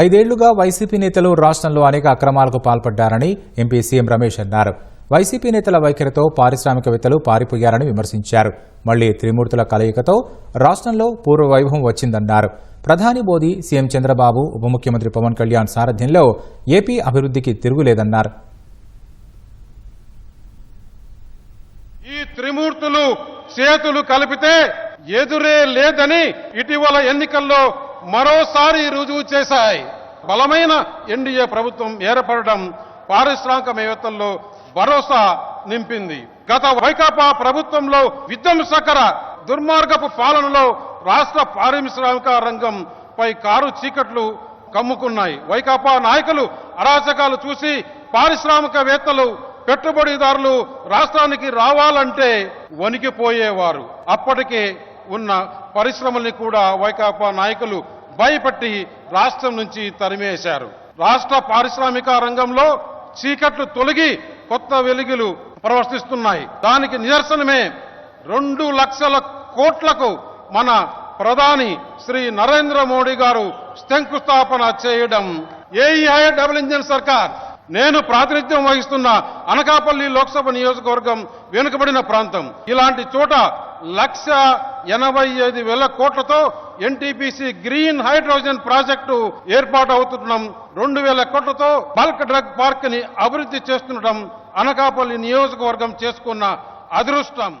ఐదేళ్ళుగా YCP నేతలు రాష్ట్రంలో అనేక అక్రమాలకు పాల్పడ్డారని ఎంపీ సీఎం రమేష్ అన్నారు. వైసీపీ నేతల వైఖరితో పారిశ్రామికవేత్తలు పారిపోయారని విమర్శించారు. మళ్ళీ త్రిమూర్తుల కలయికతో రాష్ట్రంలో పూర్వ వైభవం వచ్చిందన్నారు. ప్రధాని మోదీ సీఎం చంద్రబాబు ఉప ముఖ్యమంత్రి పవన్ కళ్యాణ్ సారథ్యంలో ఏపీ అభివృద్ధికి తిరుగులేదన్నారు. ఈ త్రిమూర్తులు చేతులు కలిపితే ఎదురే లేదని ఇటీవల ఎన్నికల్లో మరోసారి రుజువు చేశాయి. బలమైన ఎన్డీఏ ప్రభుత్వం ఏర్పడడం పారిశ్రామికవేత్తల్లో భరోసా నింపింది. గత వైకాపా ప్రభుత్వంలో విధ్వంసకర దుర్మార్గపు పాలనలో రాష్ట్ర పారిశ్రామిక రంగం పై కారు చీకట్లు కమ్ముకున్నాయి. వైకాపా నాయకులు అరాచకాలు చూసి పారిశ్రామికవేత్తలు పెట్టుబడిదారులు రాష్ట్రానికి రావాలంటే వణికిపోయేవారు. అప్పటికే ఉన్న పరిశ్రమల్ని కూడా వైకాపా నాయకులు భయపెట్టి రాష్ట్రం నుంచి తరిమేశారు. రాష్ట్ర పారిశ్రామిక రంగంలో చీకట్లు తొలగి కొత్త వెలుగులు ప్రవర్తిస్తున్నాయి దానికి నిదర్శనమే రెండు లక్షల కోట్లకు మన ప్రధాని శ్రీ నరేంద్ర మోడీ గారు శంకుస్థాపన చేయడం ఏఈఐ డబుల్ ఇంజన్ సర్కార్. నేను ప్రాతినిధ్యం వహిస్తున్న అనకాపల్లి లోక్సభ నియోజకవర్గం వెనుకబడిన ప్రాంతం. ఇలాంటి చోట లక్ష ఎనభై ఐదు వేల కోట్లతో ఎన్టీపీసీ గ్రీన్ హైడ్రోజన్ ప్రాజెక్టు ఏర్పాటు అవుతుండడం రెండు వేల కోట్లతో బల్క్ డ్రగ్ పార్క్ని అభివృద్ధి చేస్తుండడం అనకాపల్లి నియోజకవర్గం చేసుకున్న అదృష్టం.